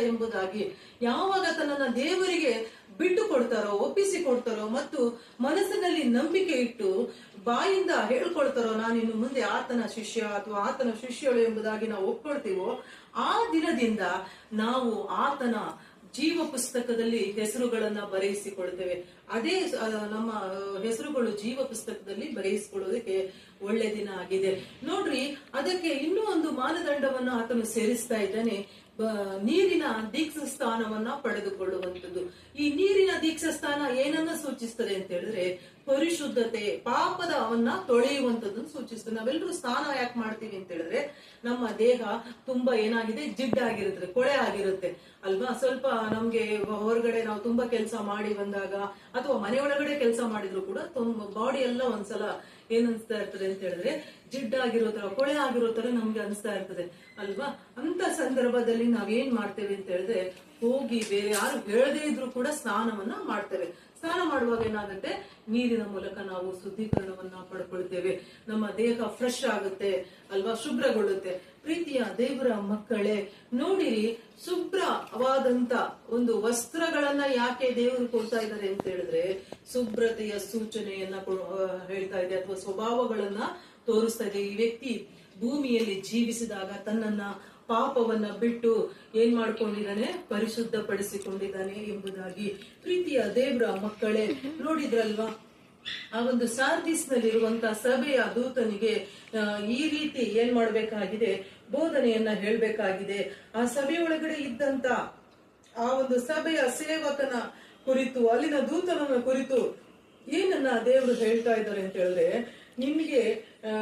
ಎಂಬುದಾಗಿ ಯಾವಾಗ ತನ್ನನ್ನ ದೇವರಿಗೆ ಬಿಟ್ಟು ಕೊಡ್ತಾರೋ, ಒಪ್ಪಿಸಿ ಕೊಡ್ತಾರೋ ಮತ್ತು ಮನಸ್ಸಿನಲ್ಲಿ ನಂಬಿಕೆ ಇಟ್ಟು ಬಾಯಿಂದ ಹೇಳ್ಕೊಳ್ತಾರೋ ನಾನು ಇನ್ನು ಮುಂದೆ ಆತನ ಶಿಷ್ಯ ಅಥವಾ ಆತನ ಶಿಷ್ಯಳು ಎಂಬುದಾಗಿ ನಾವು ಒಪ್ಕೊಳ್ತೀವೋ, ಆ ದಿನದಿಂದ ನಾವು ಆತನ ಜೀವ ಪುಸ್ತಕದಲ್ಲಿ ಹೆಸರುಗಳನ್ನ ಬರೆಯಿಸಿಕೊಳ್ತೇವೆ. ಅದೇ ನಮ್ಮ ಹೆಸರುಗಳು ಜೀವ ಪುಸ್ತಕದಲ್ಲಿ ಬರೆಯಿಸಿಕೊಳ್ಳೋದಕ್ಕೆ ಒಳ್ಳೆ ದಿನ ಆಗಿದೆ. ನೋಡ್ರಿ, ಅದಕ್ಕೆ ಇನ್ನೂ ಒಂದು ಮಾನದಂಡವನ್ನು ಆತನು ಸೇರಿಸ್ತಾ ಇದ್ದಾನೆ. ನೀರಿನ ದೀಕ್ಷ ಸ್ಥಾನವನ್ನ ಪಡೆದುಕೊಳ್ಳುವಂಥದ್ದು. ಈ ನೀರಿನ ದೀಕ್ಷ ಸ್ಥಾನ ಏನನ್ನ ಸೂಚಿಸ್ತದೆ ಅಂತ ಹೇಳಿದ್ರೆ, ಪರಿಶುದ್ಧತೆ, ಪಾಪದ ಅವನ್ನ ತೊಳೆಯುವಂಥದ್ದನ್ನು ಸೂಚಿಸ್ತದೆ ನಾವೆಲ್ಲರೂ ಸ್ನಾನ ಯಾಕೆ ಮಾಡ್ತೀವಿ ಅಂತ ಹೇಳಿದ್ರೆ, ನಮ್ಮ ದೇಹ ತುಂಬಾ ಏನಾಗಿದೆ? ಜಿಡ್ಡಾಗಿರುತ್ತೆ ಕೊಳೆ ಆಗಿರುತ್ತೆ. ಅಲ್ವಾ? ಸ್ವಲ್ಪ ನಮ್ಗೆ ಹೊರಗಡೆ ನಾವು ತುಂಬಾ ಕೆಲಸ ಮಾಡಿ ಬಂದಾಗ, ಅಥವಾ ಮನೆ ಒಳಗಡೆ ಕೆಲಸ ಮಾಡಿದ್ರು ಕೂಡ ತುಂಬ, ಬಾಡಿ ಎಲ್ಲ ಒಂದ್ಸಲ ಏನ್ ಅನ್ಸ್ತಾ ಇರ್ತದೆ ಅಂತ ಹೇಳಿದ್ರೆ ಜಿಡ್ಡಾಗಿರೋ ತರ, ಕೊಳೆ ಆಗಿರೋ ತರ ನಮ್ಗೆ ಅನಿಸ್ತಾ ಇರ್ತದೆ. ಅಲ್ವಾ? ಅಂತ ಸಂದರ್ಭದಲ್ಲಿ ನಾವೇನ್ ಮಾಡ್ತೇವೆ ಅಂತ ಹೇಳಿದ್ರೆ, ಹೋಗಿ ಬೇರೆ ಯಾರು ಹೇಳದೇ ಇದ್ರು ಕೂಡ ಸ್ನಾನವನ್ನ ಮಾಡ್ತೇವೆ. ಸ್ನಾನ ಮಾಡುವಾಗ ಏನಾಗುತ್ತೆ? ನೀರಿನ ಮೂಲಕ ನಾವು ಶುದ್ಧೀಕರಣವನ್ನ ಪಡ್ಕೊಳ್ತೇವೆ. ನಮ್ಮ ದೇಹ ಫ್ರೆಶ್ ಆಗುತ್ತೆ, ಅಲ್ವಾ? ಶುಭ್ರಗೊಳ್ಳುತ್ತೆ. ಪ್ರೀತಿಯ ದೇವರ ಮಕ್ಕಳೇ ನೋಡಿರಿ ಶುಭ್ರವಾದಂತ ಒಂದು ವಸ್ತ್ರಗಳನ್ನ ಯಾಕೆ ದೇವರು ಕೊಡ್ತಾ ಇದ್ದಾರೆ ಅಂತ ಹೇಳಿದ್ರೆ, ಶುಭ್ರತೆಯ ಸೂಚನೆಯನ್ನ ಹೇಳ್ತಾ ಇದೆ ಅಥವಾ ಸ್ವಭಾವಗಳನ್ನ ತೋರಿಸ್ತಾ ಇದೆ. ಈ ವ್ಯಕ್ತಿ ಭೂಮಿಯಲ್ಲಿ ಜೀವಿಸಿದಾಗ ತನ್ನನ್ನ ಪಾಪವನ್ನ ಬಿಟ್ಟು ಏನ್ ಮಾಡ್ಕೊಂಡಿದ್ದಾನೆ? ಪರಿಶುದ್ಧಪಡಿಸಿಕೊಂಡಿದ್ದಾನೆ ಎಂಬುದಾಗಿ ಪ್ರೀತಿಯ ದೇವರ ಮಕ್ಕಳೇ ನೋಡಿದ್ರಲ್ವಾ? ಆ ಒಂದು ಸಾರ್ದಿಸ್ ನಲ್ಲಿರುವಂತ ಸಭೆಯ ದೂತನಿಗೆ ಈ ರೀತಿ ಏನ್ ಮಾಡ್ಬೇಕಾಗಿದೆ? ಬೋಧನೆಯನ್ನ ಹೇಳ್ಬೇಕಾಗಿದೆ. ಆ ಸಭೆಯೊಳಗಡೆ ಇದ್ದಂತ ಆ ಒಂದು ಸಭೆಯ ಸೇವಕನ ಕುರಿತು ಅಲ್ಲಿನ ದೂತನನ್ನ ಕುರಿತು ಏನನ್ನ ದೇವರು ಹೇಳ್ತಾ ಇದ್ದಾರೆ ಅಂತ ಹೇಳಿದ್ರೆ ನಿಮ್ಗೆ ಆ,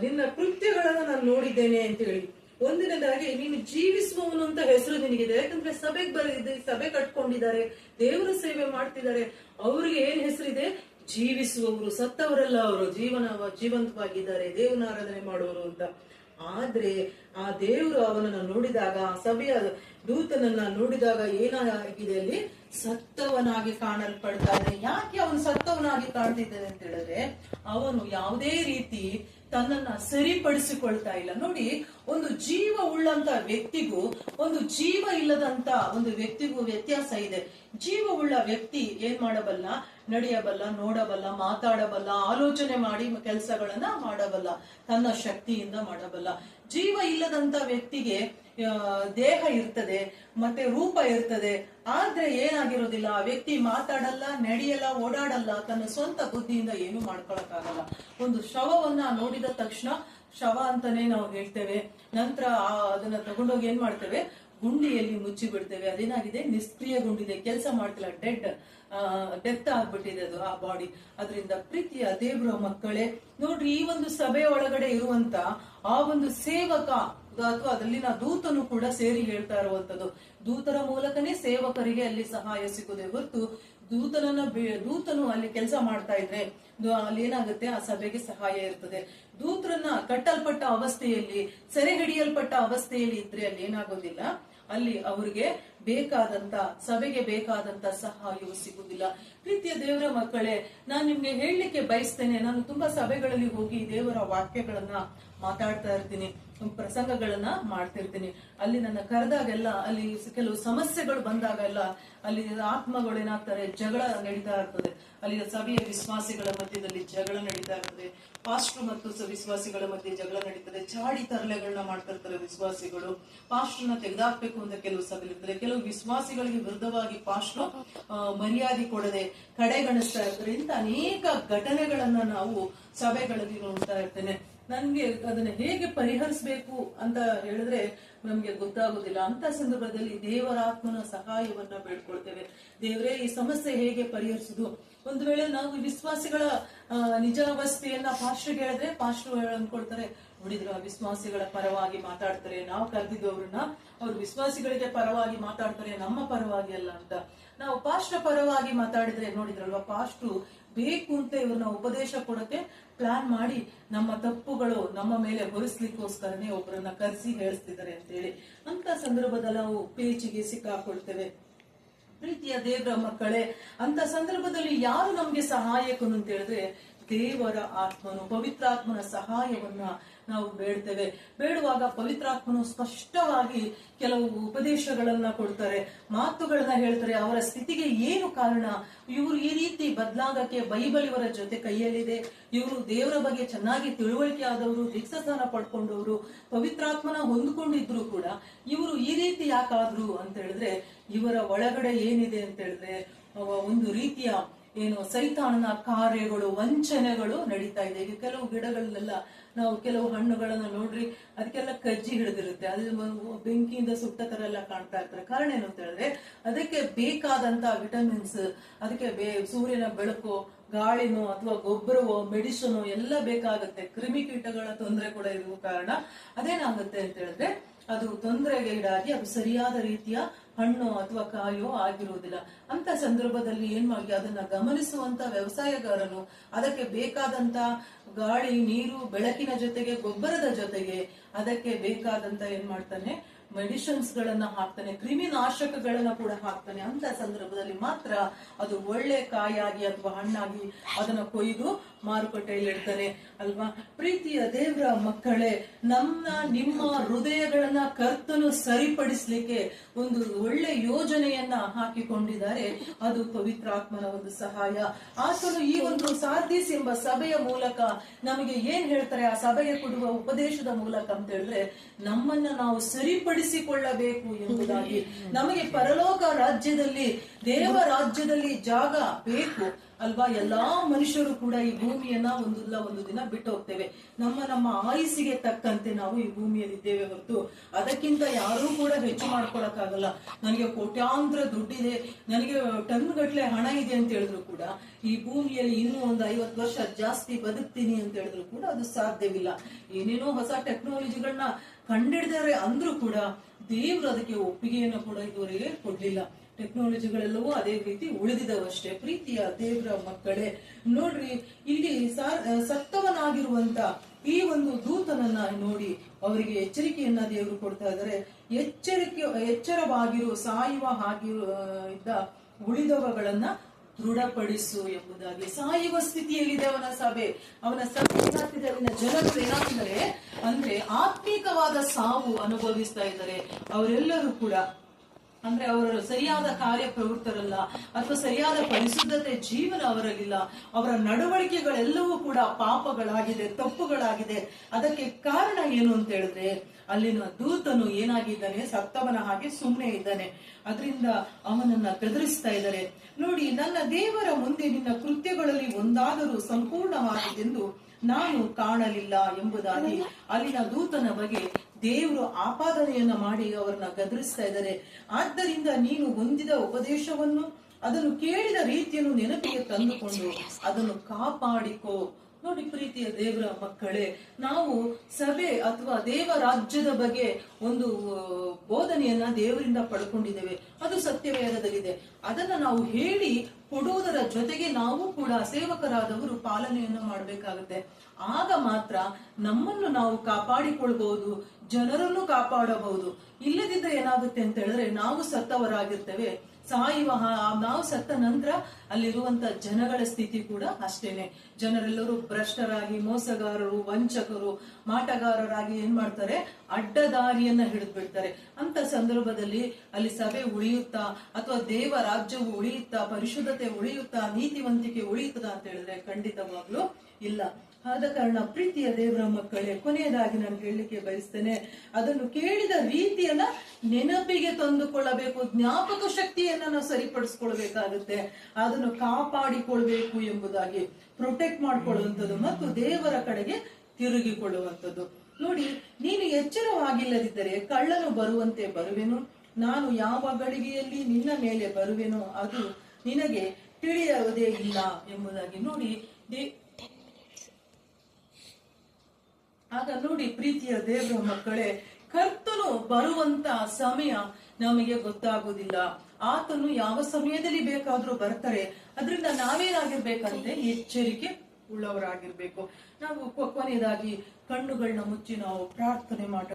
ನಿನ್ನ ಕೃತ್ಯಗಳನ್ನ ನಾನು ನೋಡಿದ್ದೇನೆ ಅಂತ ಹೇಳಿ. ಒಂದನೇದಾಗಿ ನೀನು ಜೀವಿಸುವವನು ಅಂತ ಹೆಸರು ನಿನಗಿದೆ. ಯಾಕಂದ್ರೆ ಸಭೆಗೆ ಬರೆದಿದೆ ಸಭೆ ಕಟ್ಕೊಂಡಿದ್ದಾರೆ, ದೇವರ ಸೇವೆ ಮಾಡ್ತಿದ್ದಾರೆ. ಅವ್ರಿಗೆ ಏನ್ ಹೆಸರಿದೆ? ಜೀವಿಸುವವರು. ಸತ್ತವರೆಲ್ಲ ಅವರು ಜೀವನ ಜೀವಂತವಾಗಿದ್ದಾರೆ. ದೇವನ ಆರಾಧನೆ ಮಾಡುವರು ಅಂತ. ಆದ್ರೆ ಆ ದೇವರು ಅವನನ್ನ ನೋಡಿದಾಗ, ಆ ಸಭೆಯ ದೂತನನ್ನ ನೋಡಿದಾಗ ಏನಾಗಿದೆ ಅಲ್ಲಿ? ಸತ್ತವನಾಗಿ ಕಾಣಲ್ಪಡ್ತಾನೆ. ಯಾಕೆ ಅವನು ಸತ್ತವನಾಗಿ ಕಾಣ್ತಿದ್ದಾನೆ ಅಂತ ಹೇಳಿದ್ರೆ, ಅವನು ಯಾವುದೇ ರೀತಿ ತನ್ನನ್ನ ಸರಿಪಡಿಸಿಕೊಳ್ತಾ ಇಲ್ಲ. ನೋಡಿ, ಒಂದು ಜೀವ ಉಳ್ಳಂತ ವ್ಯಕ್ತಿಗೂ, ಒಂದು ಜೀವ ಇಲ್ಲದಂತ ಒಂದು ವ್ಯಕ್ತಿಗೂ ವ್ಯತ್ಯಾಸ ಇದೆ. ಜೀವ ಉಳ್ಳ ವ್ಯಕ್ತಿ ಏನ್ ಮಾಡಬಲ್ಲ? ನಡೆಯಬಲ್ಲ, ನೋಡಬಲ್ಲ, ಮಾತಾಡಬಲ್ಲ, ಆಲೋಚನೆ ಮಾಡಿ ಕೆಲಸಗಳನ್ನ ಮಾಡಬಲ್ಲ, ತನ್ನ ಶಕ್ತಿಯಿಂದ ಮಾಡಬಲ್ಲ. ಜೀವ ಇಲ್ಲದಂತ ವ್ಯಕ್ತಿಗೆ ದೇಹ ಇರ್ತದೆ, ಮತ್ತೆ ರೂಪ ಇರ್ತದೆ, ಆದ್ರೆ ಏನಾಗಿರೋದಿಲ್ಲ, ಆ ವ್ಯಕ್ತಿ ಮಾತಾಡಲ್ಲ, ನಡೆಯಲ್ಲ, ಓಡಾಡಲ್ಲ, ತನ್ನ ಸ್ವಂತ ಬುದ್ಧಿಯಿಂದ ಏನು ಮಾಡ್ಕೊಳಕ್ಕಾಗಲ್ಲ. ಒಂದು ಶವವನ್ನ ನೋಡಿದ ತಕ್ಷಣ, ಶವ ಅಂತಾನೆ ನಾವು ಹೇಳ್ತೇವೆ, ನಂತರ ಅದನ್ನ ತಗೊಂಡೋಗಿ ಏನ್ ಮಾಡ್ತೇವೆ ಗುಂಡಿಯಲ್ಲಿ ಮುಚ್ಚಿ ಬಿಡ್ತೇವೆ. ಅದೇನಾಗಿದೆ? ನಿಷ್ಕ್ರಿಯಗೊಂಡಿದೆ ಕೆಲಸ ಮಾಡ್ತಿಲ್ಲ. ಡೆಡ್ ಡೆತ್ ಆಗ್ಬಿಟ್ಟಿದೆ ಅದು, ಆ ಬಾಡಿ ಅದರಿಂದ ಪ್ರೀತಿಯ ದೇವರ ಮಕ್ಕಳೇ, ನೋಡ್ರಿ, ಈ ಒಂದು ಸಭೆ ಒಳಗಡೆ ಇರುವಂತ ಆ ಒಂದು ಸೇವಕ, ಅಥವಾ ಅದರಲ್ಲಿನ ದೂತನು ಕೂಡ ಸೇರಿ ಹೇಳ್ತಾ ಇರುವಂತದ್ದು. ದೂತರ ಮೂಲಕನೇ ಸೇವಕರಿಗೆ ಅಲ್ಲಿ ಸಹಾಯ ಸಿಗುದೇ ಹೊರತು, ದೂತನನ್ನ ದೂತನು ಅಲ್ಲಿ ಕೆಲಸ ಮಾಡ್ತಾ ಇದ್ರೆ ಅಲ್ಲಿ ಏನಾಗುತ್ತೆ? ಆ ಸಭೆಗೆ ಸಹಾಯ ಇರ್ತದೆ. ದೂತರನ್ನ ಕಟ್ಟಲ್ಪಟ್ಟ ಅವಸ್ಥೆಯಲ್ಲಿ ಸೆರೆ ಹಿಡಿಯಲ್ಪಟ್ಟ ಅವಸ್ಥೆಯಲ್ಲಿ ಇದ್ರೆ ಅಲ್ಲಿ ಏನಾಗೋದಿಲ್ಲ. ಅಲ್ಲಿ ಅವರಿಗೆ ಬೇಕಾದಂತ, ಸಭೆಗೆ ಬೇಕಾದಂತ ಸಹಾಯವು ಸಿಗುವುದಿಲ್ಲ. ಪ್ರೀತಿಯ ದೇವರ ಮಕ್ಕಳೇ, ನಾನು ನಿಮ್ಗೆ ಹೇಳಲಿಕ್ಕೆ ಬಯಸ್ತೇನೆ. ನಾನು ತುಂಬಾ ಸಭೆಗಳಲ್ಲಿ ಹೋಗಿ ದೇವರ ವಾಕ್ಯಗಳನ್ನ ಮಾತಾಡ್ತಾ ಇರ್ತೀನಿ, ಪ್ರಸಂಗಗಳನ್ನ ಮಾಡ್ತಿರ್ತೀನಿ ಅಲ್ಲಿ ನನ್ನ ಕರೆದಾಗೆಲ್ಲ, ಅಲ್ಲಿ ಕೆಲವು ಸಮಸ್ಯೆಗಳು ಬಂದಾಗೆಲ್ಲ ಅಲ್ಲಿ ಆತ್ಮಗಳು ಏನಾಗ್ತಾರೆ ಜಗಳ ನಡೀತಾ ಇರ್ತದೆ. ಅಲ್ಲಿ ಸಭೆಯ ವಿಶ್ವಾಸಿಗಳ ಮಧ್ಯದಲ್ಲಿ ಜಗಳ ನಡೀತಾ ಇರ್ತದೆ. ಪಾಸ್ಟರ್ ಮತ್ತು ವಿಶ್ವಾಸಿಗಳ ಮಧ್ಯೆ ಜಗಳ ನಡೀತದೆ, ಚಾಡಿ ತರಲೆಗಳನ್ನ ಮಾಡ್ತಾ ಇರ್ತಾರೆ ವಿಶ್ವಾಸಿಗಳು. ಪಾಸ್ಟ್ರನ್ನ ತೆಗೆದಾಕ್ಬೇಕು ಅಂತ ಕೆಲವು ಸಭೆಲಿರ್ತಾರೆ ಕೆಲವು ವಿಶ್ವಾಸಿಗಳಿಗೆ ವಿರುದ್ಧವಾಗಿ ಪಾಸ್ಟ್ರು ಮರ್ಯಾದೆ ಕೊಡದೆ ಕಡೆಗಣಿಸ್ತಾ ಇರ್ತಾರೆ. ಇಂತ ಅನೇಕ ಘಟನೆಗಳನ್ನ ನಾವು ಸಭೆಗಳಲ್ಲಿ ನೋಡ್ತಾ ಇರ್ತೇನೆ. ನನ್ಗೆ ಅದನ್ನ ಹೇಗೆ ಪರಿಹರಿಸಬೇಕು ಅಂತ ಹೇಳಿದ್ರೆ ನಮ್ಗೆ ಗೊತ್ತಾಗೋದಿಲ್ಲ. ಅಂತ ಸಂದರ್ಭದಲ್ಲಿ ದೇವರಾತ್ಮನ ಸಹಾಯವನ್ನ ಬೇಡ್ಕೊಳ್ತೇವೆ. ದೇವರೇ, ಈ ಸಮಸ್ಯೆ ಹೇಗೆ ಪರಿಹರಿಸುದು? ಒಂದು ವೇಳೆ ನಾವು ವಿಶ್ವಾಸಿಗಳ ನಿಜಾವಸ್ಥೆಯನ್ನ ಪಾಶ್ರು ಹೇಳಿದ್ರೆ ಪಾಶ್ರು ಅನ್ಕೊಳ್ತಾರೆ ನೋಡಿದ್ರ ವಿಶ್ವಾಸಿಗಳ ಪರವಾಗಿ ಮಾತಾಡ್ತಾರೆ. ನಾವು ಕರೆದಿದ್ದು ಅವ್ರನ್ನ ಅವ್ರು ವಿಶ್ವಾಸಿಗಳಿಗೆ ಪರವಾಗಿ ಮಾತಾಡ್ತಾರೆ, ನಮ್ಮ ಪರವಾಗಿ ಅಲ್ಲ ಅಂತ. ನಾವು ಪಾಶ್ರ ಪರವಾಗಿ ಮಾತಾಡಿದ್ರೆ ನೋಡಿದ್ರಲ್ವಾ, ಪಾಶ್ರು ಬೇಕು ಅಂತ ಇವ್ರನ್ನ ಉಪದೇಶ ಕೊಡಕ್ಕೆ ಪ್ಲಾನ್ ಮಾಡಿ ನಮ್ಮ ತಪ್ಪುಗಳು ನಮ್ಮ ಮೇಲೆ ಹೊರಿಸ್ಲಿಕ್ಕೋಸ್ಕರನೇ ಒಬ್ಬರನ್ನ ಕರೆಸಿ ಹೇಳಿಸ್ತಿದ್ದಾರೆ ಅಂತ ಹೇಳಿ. ಅಂತ ಸಂದರ್ಭದಲ್ಲಿ ನಾವು ಪೇಚಿಗೆ ಸಿಕ್ಕಾಕೊಳ್ತೇವೆ. ಪ್ರೀತಿಯ ದೇವರ ಮಕ್ಕಳೇ, ಅಂತ ಸಂದರ್ಭದಲ್ಲಿ ಯಾರು ನಮ್ಗೆ ಸಹಾಯಕನು ಅಂತ ಹೇಳಿದ್ರೆ ದೇವರ ಆತ್ಮನು, ಪವಿತ್ರಾತ್ಮನ ಸಹಾಯವನ್ನ ನಾವು ಬೇಡ್ತೇವೆ. ಬೇಡುವಾಗ ಪವಿತ್ರಾತ್ಮನು ಸ್ಪಷ್ಟವಾಗಿ ಕೆಲವು ಉಪದೇಶಗಳನ್ನ ಕೊಡ್ತಾರೆ, ಮಾತುಗಳನ್ನ ಹೇಳ್ತಾರೆ. ಅವರ ಸ್ಥಿತಿಗೆ ಏನು ಕಾರಣ? ಇವರು ಈ ರೀತಿ ಬದಲಾಗಕ್ಕೆ ಬೈಬಲ್ ಇವರ ಜೊತೆ ಕೈಯಲ್ಲಿದೆ. ಇವರು ದೇವರ ಬಗ್ಗೆ ಚೆನ್ನಾಗಿ ತಿಳುವಳಿಕೆ ಆದವರು ದೀಕ್ಷಸ್ಥಾನ ಪಡ್ಕೊಂಡವರು, ಪವಿತ್ರಾತ್ಮನ ಹೊಂದ್ಕೊಂಡಿದ್ರು ಕೂಡ ಇವರು ಈ ರೀತಿ ಯಾಕಾದ್ರು ಅಂತ ಹೇಳಿದ್ರೆ, ಇವರ ಒಳಗಡೆ ಏನಿದೆ ಅಂತ ಹೇಳಿದ್ರೆ ಒಂದು ರೀತಿಯ ಏನು ಸೈತಾನನ ಕಾರ್ಯಗಳು, ವಂಚನೆಗಳು ನಡೀತಾ ಇದೆ. ಈಗ ಕೆಲವು ಗಿಡಗಳನ್ನೆಲ್ಲ ನಾವು ಕೆಲವು ಹಣ್ಣುಗಳನ್ನ ನೋಡ್ರಿ, ಅದಕ್ಕೆಲ್ಲ ಕಜ್ಜಿ ಹಿಡಿದಿರುತ್ತೆ. ಅದು ಬೆಂಕಿಯಿಂದ ಸುಟ್ಟ ತರ ಎಲ್ಲ ಕಾಣ್ತಾ ಇರ್ತಾರೆ ಕಾರಣ ಏನು ಅಂತ ಹೇಳಿದ್ರೆ, ಅದಕ್ಕೆ ಬೇಕಾದಂತ ವಿಟಮಿನ್ಸ್, ಅದಕ್ಕೆ ಬೇ, ಸೂರ್ಯನ ಬೆಳಕು, ಗಾಳಿನೋ ಅಥವಾ ಗೊಬ್ಬರವೋ, ಮೆಡಿಸನು ಎಲ್ಲ ಬೇಕಾಗುತ್ತೆ. ಕ್ರಿಮಿಕೀಟಗಳ ತೊಂದರೆ ಕೂಡ ಇರುವ ಕಾರಣ ಅದೇನಾಗುತ್ತೆ ಅಂತ ಹೇಳಿದ್ರೆ, ಅದು ತೊಂದರೆಗೆ ಈಡಾಗಿ ಅದು ಸರಿಯಾದ ರೀತಿಯ ಹಣ್ಣು ಅಥವಾ ಕಾಯೋ ಆಗಿರುವುದಿಲ್ಲ. ಅಂತ ಸಂದರ್ಭದಲ್ಲಿ ಏನ್ ಮಾಡಿ, ಅದನ್ನ ಗಮನಿಸುವಂತ ವ್ಯವಸಾಯಗಾರನು ಅದಕ್ಕೆ ಬೇಕಾದಂತ ಗಾಳಿ, ನೀರು, ಬೆಳಕಿನ ಜೊತೆಗೆ ಗೊಬ್ಬರದ ಜೊತೆಗೆ ಅದಕ್ಕೆ ಬೇಕಾದಂತ ಏನ್ ಮಾಡ್ತಾನೆ ಮೆಡಿಸಿನ್ಸ್ ಗಳನ್ನ ಹಾಕ್ತಾನೆ, ಕ್ರಿಮಿನಾಶಕಗಳನ್ನ ಕೂಡ ಹಾಕ್ತಾನೆ. ಅಂತ ಸಂದರ್ಭದಲ್ಲಿ ಮಾತ್ರ ಅದು ಒಳ್ಳೆ ಕಾಯಾಗಿ ಅಥವಾ ಹಣ್ಣಾಗಿ ಅದನ್ನ ಕೊಯ್ದು ಮಾರುಕಟ್ಟೆಯಲ್ಲಿ ಇಡ್ತಾನೆ ಅಲ್ವಾ? ಪ್ರೀತಿಯ ದೇವರ ಮಕ್ಕಳೇ, ನಮ್ಮ, ನಿಮ್ಮ ಹೃದಯಗಳನ್ನ ಕರ್ತನು ಸರಿಪಡಿಸ್ಲಿಕ್ಕೆ ಒಂದು ಒಳ್ಳೆ ಯೋಜನೆಯನ್ನ ಹಾಕಿಕೊಂಡಿದ್ದಾರೆ. ಅದು ಪವಿತ್ರಾತ್ಮನ ಒಂದು ಸಹಾಯ. ಆತನು ಈ ಒಂದು ಸಾಧಿಸಿ ಎಂಬ ಸಭೆಯ ಮೂಲಕ ನಮಗೆ ಏನ್ ಹೇಳ್ತಾರೆ? ಆ ಸಭೆಗೆ ಕೊಡುವ ಉಪದೇಶದ ಮೂಲಕ ಅಂತ ಹೇಳಿದ್ರೆ, ನಮ್ಮನ್ನ ನಾವು ಸರಿಪಡಿಸಿಕೊಳ್ಳಬೇಕು ಎಂಬುದಾಗಿ. ನಮಗೆ ಪರಲೋಕ ರಾಜ್ಯದಲ್ಲಿ ದೇವ ರಾಜ್ಯದಲ್ಲಿ ಜಾಗ ಬೇಕು ಅಲ್ವಾ? ಎಲ್ಲಾ ಮನುಷ್ಯರು ಕೂಡ ಈ ಭೂಮಿಯನ್ನ ಒಂದಿಲ್ಲ ಒಂದು ದಿನ ಬಿಟ್ಟು ಹೋಗ್ತೇವೆ. ನಮ್ಮ ನಮ್ಮ ಆಯಸ್ಸಿಗೆ ತಕ್ಕಂತೆ ನಾವು ಈ ಭೂಮಿಯಲ್ಲಿ ಇದ್ದೇವೆ ಹೊರತು. ಅದಕ್ಕಿಂತ ಯಾರೂ ಕೂಡ ಹೆಚ್ಚು ಮಾಡ್ಕೊಳಕ್ಕಾಗಲ್ಲ. ನನಗೆ ಕೋಟ್ಯಾಂತರ ದುಡ್ಡಿದೆ ನನಗೆ ಟನ್ ಗಟ್ಲೆ ಹಣ ಇದೆ ಅಂತ ಹೇಳಿದ್ರು ಕೂಡ ಈ ಭೂಮಿಯಲ್ಲಿ ಇನ್ನೂ ಒಂದು ಐವತ್ತು ವರ್ಷ ಜಾಸ್ತಿ ಬದುಕ್ತೀನಿ ಅಂತ ಹೇಳಿದ್ರು ಕೂಡ ಅದು ಸಾಧ್ಯವಿಲ್ಲ. ಏನೇನೋ ಹೊಸ ಟೆಕ್ನಾಲಜಿಗಳನ್ನ ಕಂಡಿಡಿದಾರೆ ಅಂದ್ರೂ ಕೂಡ ದೇವ್ರು ಅದಕ್ಕೆ ಒಪ್ಪಿಗೆಯನ್ನು ಕೂಡ ಇದುವರೆಗೆ ಕೊಡ್ಲಿಲ್ಲ. ಟೆಕ್ನಾಲಜಿಗಳೆಲ್ಲವೂ ಅದೇ ರೀತಿ ಉಳಿದಿದವಷ್ಟೇ. ಪ್ರೀತಿಯ ದೇವರ ಮಕ್ಕಳೇ, ನೋಡ್ರಿ, ಇಲ್ಲಿ ಸತ್ತವನಾಗಿರುವಂತ ಈ ಒಂದು ದೂತನನ್ನ ನೋಡಿ ಅವರಿಗೆ ಎಚ್ಚರಿಕೆಯನ್ನ ದೇವರು ಕೊಡ್ತಾ ಇದ್ದಾರೆ ಎಚ್ಚರಿಕೆ, ಎಚ್ಚರವಾಗಿರು, ಸಾಯುವ ಹಾಗಿರು ಇದ್ದ ಉಳಿದವಗಳನ್ನ ದೃಢಪಡಿಸು ಎಂಬುದಾಗಿ. ಸಾಯುವ ಸ್ಥಿತಿಯಲ್ಲಿದೆ ಅವನ ಸಭೆ. ಅವನ ಸಭೆ ಜನರು ಏನಾಗ್ತಿದ್ದಾರೆ ಅಂದ್ರೆ ಆತ್ಮೀಕವಾದ ಸಾವು ಅನುಭವಿಸ್ತಾ ಇದ್ದಾರೆ. ಅವರೆಲ್ಲರೂ ಕೂಡ ಅಂದ್ರೆ ಅವರು ಸರಿಯಾದ ಕಾರ್ಯ ಪ್ರವೃತ್ತರಲ್ಲ, ಅಥವಾ ಸರಿಯಾದ ಪರಿಶುದ್ಧತೆ ಜೀವನ ಅವರಲ್ಲಿಲ್ಲ. ಅವರ ನಡವಳಿಕೆಗಳೆಲ್ಲವೂ ಕೂಡ ಪಾಪಗಳಾಗಿದೆ, ತಪ್ಪುಗಳಾಗಿದೆ. ಅದಕ್ಕೆ ಕಾರಣ ಏನು ಅಂತ ಹೇಳಿದ್ರೆ, ಅಲ್ಲಿನ ದೂತನು ಏನಾಗಿದ್ದಾನೆ? ಸತ್ತವನ ಹಾಗೆ ಸುಮ್ಮನೆ ಇದ್ದಾನೆ. ಅದರಿಂದ ಅವನನ್ನ ಬೆದರಿಸ್ತಾ ಇದ್ದಾರೆ. ನೋಡಿ, ನನ್ನ ದೇವರ ಮುಂದೆ ನಿನ್ನ ಕೃತ್ಯಗಳಲ್ಲಿ ಒಂದಾದರೂ ಸಂಪೂರ್ಣವಾಗಿದೆಂದು ನಾನು ಕಾಣಲಿಲ್ಲ ಎಂಬುದಾಗಿ ಅಲ್ಲಿನ ದೂತನ ಬಗ್ಗೆ ದೇವರು ಆಪಾದನೆಯನ್ನ ಮಾಡಿ ಅವರನ್ನ ಗದರಿಸ್ತಾ ಇದ್ದಾರೆ. ಆದ್ದರಿಂದ ನೀನು ಹೊಂದಿದ ಉಪದೇಶವನ್ನು ಅದನ್ನು ಕೇಳಿದ ರೀತಿಯನ್ನು ನೆನಪಿಗೆ ತಂದುಕೊಂಡು ಅದನ್ನು ಕಾಪಾಡಿಕೋ. ನೋಡಿ ಪ್ರೀತಿಯ ದೇವರ ಮಕ್ಕಳೇ, ನಾವು ಸಭೆ ಅಥವಾ ದೇವ ರಾಜ್ಯದ ಬಗ್ಗೆ ಒಂದು ಬೋಧನೆಯನ್ನ ದೇವರಿಂದ ಪಡ್ಕೊಂಡಿದ್ದೇವೆ. ಅದು ಸತ್ಯವೇದದಲ್ಲಿದೆ ಅದನ್ನ ನಾವು ಹೇಳಿ ಕೊಡುವುದರ ಜೊತೆಗೆ ನಾವು ಕೂಡ ಸೇವಕರಾದವರು ಪಾಲನೆಯನ್ನು ಮಾಡಬೇಕಾಗುತ್ತೆ. ಆಗ ಮಾತ್ರ ನಮ್ಮನ್ನು ನಾವು ಕಾಪಾಡಿಕೊಳ್ಬಹುದು, ಜನರನ್ನು ಕಾಪಾಡಬಹುದು. ಇಲ್ಲದಿದ್ದರೆ ಏನಾಗುತ್ತೆ ಅಂತ ಹೇಳಿದ್ರೆ ನಾವು ಸತ್ತವರಾಗಿರ್ತೇವೆ. ಸಾಯುವ ನಾವು ಸತ್ತ ನಂತರ ಅಲ್ಲಿರುವಂತ ಜನಗಳ ಸ್ಥಿತಿ ಕೂಡ ಅಷ್ಟೇನೆ. ಜನರೆಲ್ಲರೂ ಭ್ರಷ್ಟರಾಗಿ, ಮೋಸಗಾರರು, ವಂಚಕರು, ಮಾಟಗಾರರಾಗಿ ಏನ್ ಮಾಡ್ತಾರೆ? ಅಡ್ಡದಾರಿಯನ್ನ ಹಿಡಿದು ಬಿಡ್ತಾರೆ ಅಂತ ಸಂದರ್ಭದಲ್ಲಿ ಅಲ್ಲಿ ಸಭೆ ಉಳಿಯುತ್ತಾ, ಅಥವಾ ದೇವ ರಾಜ್ಯವು ಉಳಿಯುತ್ತಾ, ಪರಿಶುದ್ಧತೆ ಉಳಿಯುತ್ತಾ, ನೀತಿವಂತಿಕೆ ಉಳಿಯುತ್ತಾ ಅಂತ ಹೇಳಿದ್ರೆ ಖಂಡಿತವಾಗ್ಲೂ ಇಲ್ಲ. ಆದ ಕಾರಣ ಪ್ರೀತಿಯ ದೇವರ ಮಕ್ಕಳೇ, ಕೊನೆಯದಾಗಿ ನಾನು ಹೇಳಲಿಕ್ಕೆ ಬಯಸ್ತೇನೆ, ಅದನ್ನು ಕೇಳಿದ ರೀತಿಯನ್ನ ನೆನಪಿಗೆ ತಂದುಕೊಳ್ಳಬೇಕು, ಜ್ಞಾಪಕ ಶಕ್ತಿಯನ್ನ ನಾವು ಸರಿಪಡಿಸ್ಕೊಳ್ಬೇಕಾಗುತ್ತೆ. ಅದನ್ನು ಕಾಪಾಡಿಕೊಳ್ಬೇಕು ಎಂಬುದಾಗಿ ಪ್ರೊಟೆಕ್ಟ್ ಮಾಡಿಕೊಳ್ಳುವಂಥದ್ದು ಮತ್ತು ದೇವರ ಕಡೆಗೆ ತಿರುಗಿಕೊಳ್ಳುವಂಥದ್ದು. ನೋಡಿ, ನೀನು ಎಚ್ಚರವಾಗಿಲ್ಲದಿದ್ದರೆ ಕಳ್ಳನು ಬರುವಂತೆ ಬರುವೆನು? ನಾನು ಯಾವ ಗಳಿಗೆಯಲ್ಲಿ ನಿನ್ನ ಮೇಲೆ ಬರುವೆನೋ ಅದು ನಿನಗೆ ತಿಳಿಯುವುದೇ ಇಲ್ಲ ಎಂಬುದಾಗಿ. ನೋಡಿ ಆಗ ನೋಡಿ ಪ್ರೀತಿಯ ದೇವರ ಮಕ್ಕಳೇ, ಕರ್ತನು ಬರುವಂತ ಸಮಯ ನಮಗೆ ಗೊತ್ತಾಗುವುದಿಲ್ಲ. ಆತನು ಯಾವ ಸಮಯದಲ್ಲಿ ಬೇಕಾದ್ರೂ ಬರ್ತಾರೆ. ಅದರಿಂದ ನಾವೇನಾಗಿರ್ಬೇಕಂದ್ರೆ ಎಚ್ಚರಿಕೆ ಉಳ್ಳವರಾಗಿರ್ಬೇಕು. ನಾವು ಕೊನೆಯದಾಗಿ ಕಣ್ಣುಗಳನ್ನ ಮುಚ್ಚಿ ನಾವು ಪ್ರಾರ್ಥನೆ ಮಾಡ